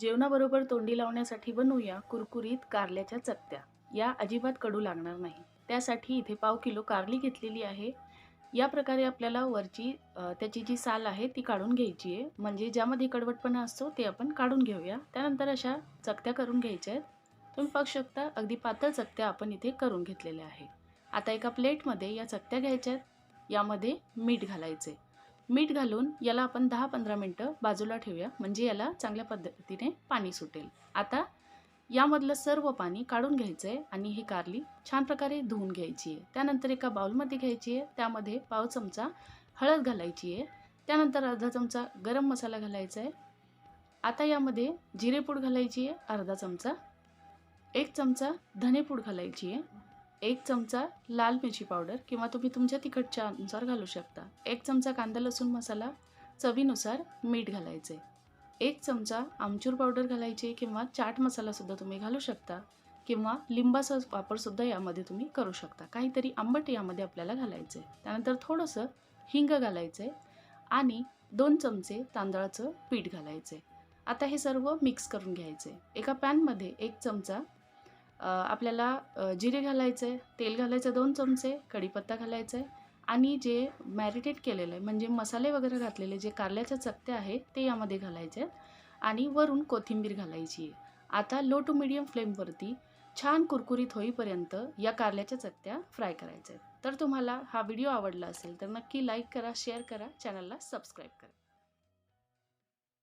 जेवणाबरोबर तोंडी लावण्यासाठी बनवूया कुरकुरीत कारल्याच्या चकत्या. या अजिबात कडू लागणार नाही. त्यासाठी इथे पाव किलो कारली घेतलेली आहे. या प्रकारे आपल्याला वरची त्याची जी साल आहे ती काढून घ्यायची आहे. म्हणजे ज्यामध्ये कडवटपणा असतो ते आपण काढून घेऊया. त्यानंतर अशा चकत्या करून घ्यायच्या आहेत. तुम्ही पाहू शकता अगदी पातळ चकत्या आपण इथे करून घेतलेल्या आहे आता एका प्लेटमध्ये या चकत्या घ्यायच्या आहेत. यामध्ये मीठ घालायचे मीठ घालून याला आपण दहा पंधरा मिनटं बाजूला ठेवूया. म्हणजे याला चांगल्या पद्धतीने पाणी सुटेल. आता यामधलं सर्व पाणी काढून घ्यायचं आहे आणि ही कारली छान प्रकारे धुवून घ्यायची आहे. त्यानंतर एका बाउलमध्ये घ्यायची आहे. त्यामध्ये पाव चमचा हळद घालायची आहे. त्यानंतर अर्धा चमचा गरम मसाला घालायचा आहे. आता यामध्ये जिरेपूड घालायची आहे. अर्धा चमचा. एक चमचा धनेपूड घालायची आहे. एक चमचा लाल मिरची पावडर किंवा तुम्ही तुमच्या तिखटच्या अनुसार घालू शकता. एक चमचा कांदा लसूण मसाला चवीनुसार मीठ घालायचे. एक चमचा आमचूर पावडर घालायची किंवा चाट मसालासुद्धा तुम्ही घालू शकता किंवा लिंबाचा वापरसुद्धा यामध्ये तुम्ही करू शकता. काहीतरी आंबट यामध्ये आपल्याला घालायचं आहे त्यानंतर थोडंसं हिंग घालायचं आहे आणि दोन चमचे तांदळाचं पीठ घालायचं आहे आता हे सर्व मिक्स करून घ्यायचं आहे एका पॅनमध्ये एक चमचा आपल्याला जिरे घालायचं आहे तेल घालायचं दोन चमचे कढीपत्ता घालायचा आहे आणि जे मॅरिनेट केलेलं आहे म्हणजे मसाले वगैरे घातलेले जे कारल्याच्या चकत्या आहेत ते यामध्ये घालायचे आहेत आणि वरून कोथिंबीर घालायची आहे. आता लो टू मिडियम फ्लेमवरती छान कुरकुरीत होईपर्यंत या कारल्याच्या चकत्या फ्राय करायच्या आहेत. तर तुम्हाला हा व्हिडिओ आवडला असेल तर नक्की लाईक करा शेअर करा चॅनलला सबस्क्राईब करा.